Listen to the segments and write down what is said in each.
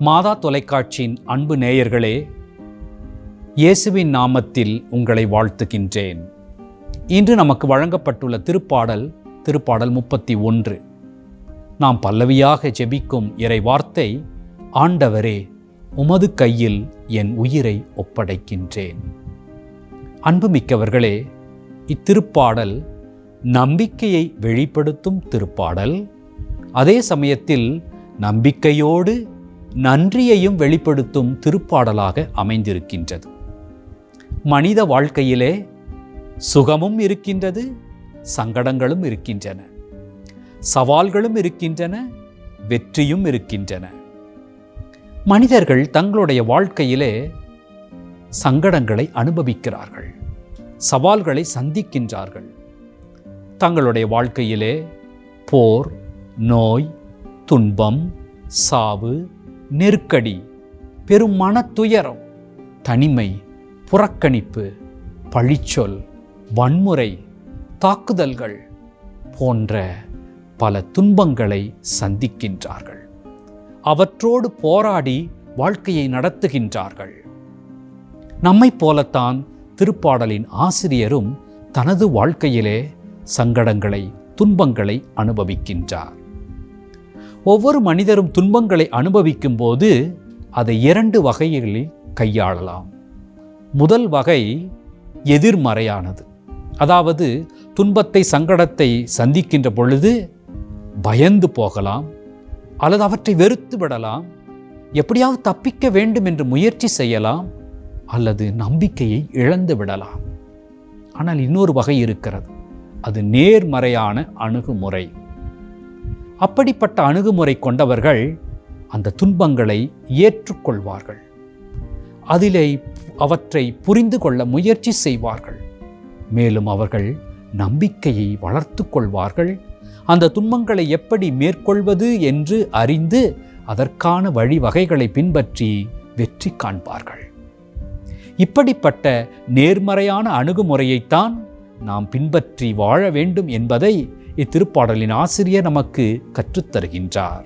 மாதா தொலைக்காட்சியின் அன்பு நேயர்களே இயேசுவின் நாமத்தில் உங்களை வாழ்த்துகின்றேன். இன்று நமக்கு வழங்கப்பட்டுள்ள திருப்பாடல் திருப்பாடல் முப்பத்தி ஒன்று. நாம் பல்லவியாக ஜெபிக்கும் இறை வார்த்தை ஆண்டவரே உமது கையில் என் உயிரை ஒப்படைக்கின்றேன். அன்புமிக்கவர்களே இத்திருப்பாடல் நம்பிக்கையை வெளிப்படுத்தும் திருப்பாடல். அதே சமயத்தில் நம்பிக்கையோடு நன்றியையும் வெளிப்படுத்தும் திருப்பாடலாக அமைந்திருக்கின்றது. மனித வாழ்க்கையிலே சுகமும் இருக்கின்றது சங்கடங்களும் இருக்கின்றன. சவால்களும் இருக்கின்றன வெற்றியும் இருக்கின்றன. மனிதர்கள் தங்களுடைய வாழ்க்கையிலே சங்கடங்களை அனுபவிக்கிறார்கள் சவால்களை சந்திக்கின்றார்கள். தங்களுடைய வாழ்க்கையிலே போர் நோய் துன்பம் சாவு நெருக்கடி பெரும் மனத்துயரம் தனிமை புறக்கணிப்பு பழிச்சொல் வன்முறை தாக்குதல்கள் போன்ற பல துன்பங்களை சந்திக்கின்றார்கள். அவற்றோடு போராடி வாழ்க்கையை நடத்துகின்றார்கள். நம்மைப் போலத்தான் திருப்பாடலின் ஆசிரியரும் தனது வாழ்க்கையிலே சங்கடங்களை துன்பங்களை அனுபவிக்கின்றார். ஒவ்வொரு மனிதரும் துன்பங்களை அனுபவிக்கும் போது அதை இரண்டு வகைகளில் கையாளலாம். முதல் வகை எதிர்மறையானது. அதாவது துன்பத்தை சங்கடத்தை சந்திக்கின்ற பொழுது பயந்து போகலாம் அல்லது அவற்றை வெறுத்து விடலாம் எப்படியாவது தப்பிக்க வேண்டும் என்று முயற்சி செய்யலாம் அல்லது நம்பிக்கையை இழந்து விடலாம். ஆனால் இன்னொரு வகை இருக்கிறது. அது நேர்மறையான அணுகுமுறை. அப்படிப்பட்ட அணுகுமுறை கொண்டவர்கள் அந்த துன்பங்களை ஏற்றுக்கொள்வார்கள். அதிலே அவற்றை புரிந்து கொள்ள முயற்சி செய்வார்கள். மேலும் அவர்கள் நம்பிக்கையை வளர்த்து கொள்வார்கள். அந்த துன்பங்களை எப்படி மேற்கொள்வது என்று அறிந்து அதற்கான வழிவகைகளை பின்பற்றி வெற்றி காண்பார்கள். இப்படிப்பட்ட நேர்மறையான அணுகுமுறையைத்தான் நாம் பின்பற்றி வாழ வேண்டும் என்பதை இத்திருப்பாடலின் ஆசிரியர் நமக்கு கற்றுத்தருகின்றார்.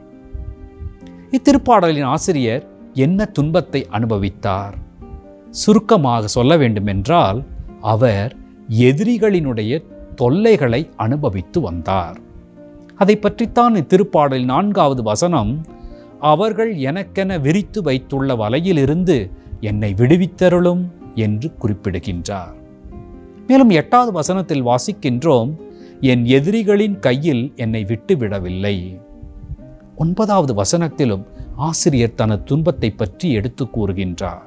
இத்திருப்பாடலின் ஆசிரியர் என்ன துன்பத்தை அனுபவித்தார்? சுருக்கமாக சொல்ல வேண்டுமென்றால் அவர் எதிரிகளினுடைய தொல்லைகளை அனுபவித்து வந்தார். அதை பற்றித்தான் இத்திருப்பாடலின் நான்காவது வசனம் அவர்கள் எனக்கென விரித்து வைத்துள்ள வலையிலிருந்து என்னை விடுவித்தருளும் என்று குறிப்பிடுகின்றார். மேலும் எட்டாவது வசனத்தில் வாசிக்கின்றோம் என் எதிரிகளின் கையில் என்னை விட்டுவிடவில்லை. ஒன்பதாவது வசனத்திலும் ஆசிரியர் தனது துன்பத்தை பற்றி எடுத்து கூறுகின்றார்.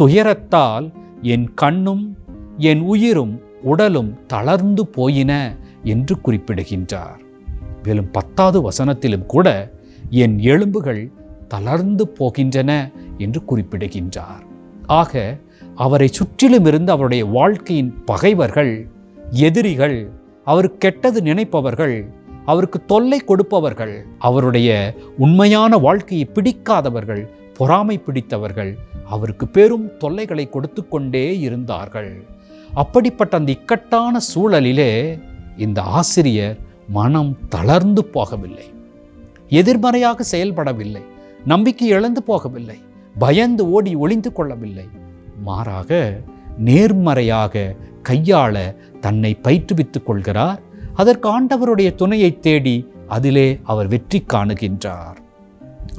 துயரத்தால் என் கண்ணும் என் உயிரும் உடலும் தளர்ந்து போயின என்று குறிப்பிடுகின்றார். மேலும் பத்தாவது வசனத்திலும் கூட என் எலும்புகள் தளர்ந்து போகின்றன என்று குறிப்பிடுகின்றார். ஆக அவரை சுற்றிலும் இருந்து அவருடைய வாழ்க்கையின் பகைவர்கள் எதிரிகள் அவர் கெட்டது நினைப்பவர்கள் அவருக்கு தொல்லை கொடுப்பவர்கள் அவருடைய உண்மையான வாழ்க்கையை பிடிக்காதவர்கள் பொறாமை பிடித்தவர்கள் அவருக்கு பெரும் தொல்லைகளை கொடுத்து கொண்டே இருந்தார்கள். அப்படிப்பட்ட அந்த இக்கட்டான சூழலிலே இந்த ஆசிரியர் மனம் தளர்ந்து போகவில்லை. எதிர்மறையாக செயல்படவில்லை. நம்பிக்கை இழந்து போகவில்லை. பயந்து ஓடி ஒளிந்து கொள்ளவில்லை. மாறாக நேர்மறையாக கையாள தன்னை பயிற்றுவித்துக் கொள்கிறார். அதற்கு ஆண்டவருடைய துணையை தேடி அதிலே அவர் வெற்றி காணுகின்றார்.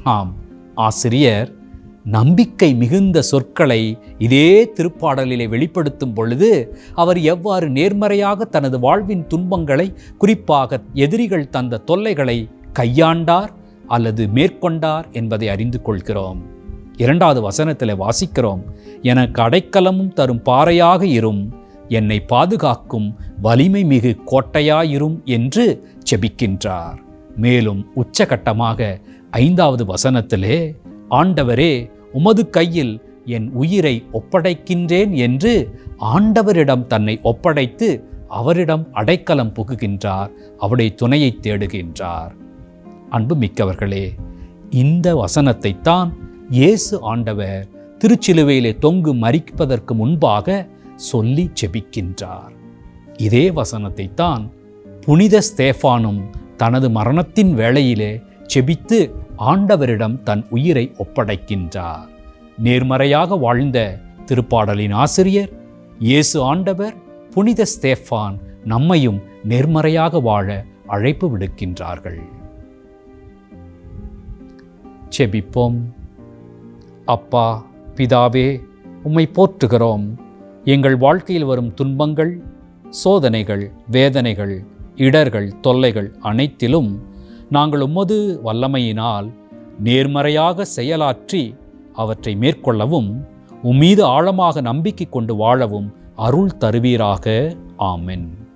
ஆம் ஆசிரியர் நம்பிக்கை மிகுந்த சொற்களை இதே திருப்பாடலிலே வெளிப்படுத்தும் பொழுது அவர் எவ்வாறு நேர்மறையாக தனது வாழ்வின் துன்பங்களை குறிப்பாக எதிரிகள் தந்த தொல்லைகளை கையாண்டார் அல்லது மேற்கொண்டார் என்பதை அறிந்து கொள்கிறோம். இரண்டாவது வசனத்தில் வாசிக்கிறோம் எனக்கு அடைக்கலமும் தரும் பாறையாக இரும் என்னை பாதுகாக்கும் வலிமை மிகு கோட்டையாயிரும் என்று செபிக்கின்றார் மேலும் உச்சகட்டமாக ஐந்தாவது வசனத்திலே ஆண்டவரே உமது கையில் என் உயிரை ஒப்படைக்கின்றேன் என்று ஆண்டவரிடம் தன்னை ஒப்படைத்து அவரிடம் அடைக்கலம் புகுகின்றார். அவருடைய துணையை தேடுகின்றார். அன்பு மிக்கவர்களே இந்த வசனத்தைத்தான் இயேசு ஆண்டவர் திருச்சிலுவையிலே தொங்கு மறிப்பதற்கு முன்பாக சொல்லி செபிக்கின்றார் இதே வசனத்தைத்தான் புனித ஸ்தேஃபானும் தனது மரணத்தின் வேளையிலே செபித்து ஆண்டவரிடம் தன் உயிரை ஒப்படைக்கின்றார். நேர்மறையாக வாழ்ந்த திருப்பாடலின் ஆசிரியர் இயேசு ஆண்டவர் புனித ஸ்தேஃபான் நம்மையும் நேர்மறையாக வாழ அழைப்பு விடுக்கின்றார்கள். செபிப்போம் அப்பா பிதாவே உம்மை போற்றுகிறோம். எங்கள் வாழ்க்கையில் வரும் துன்பங்கள் சோதனைகள் வேதனைகள் இடர்கள் தொல்லைகள் அனைத்திலும் நாங்கள் உமது வல்லமையினால் நேர்மறையாக செயலாற்றி அவற்றை மேற்கொள்ளவும் உம்மீது ஆழமாக நம்பிக்கை கொண்டு வாழவும் அருள் தருவீராக. ஆமென்.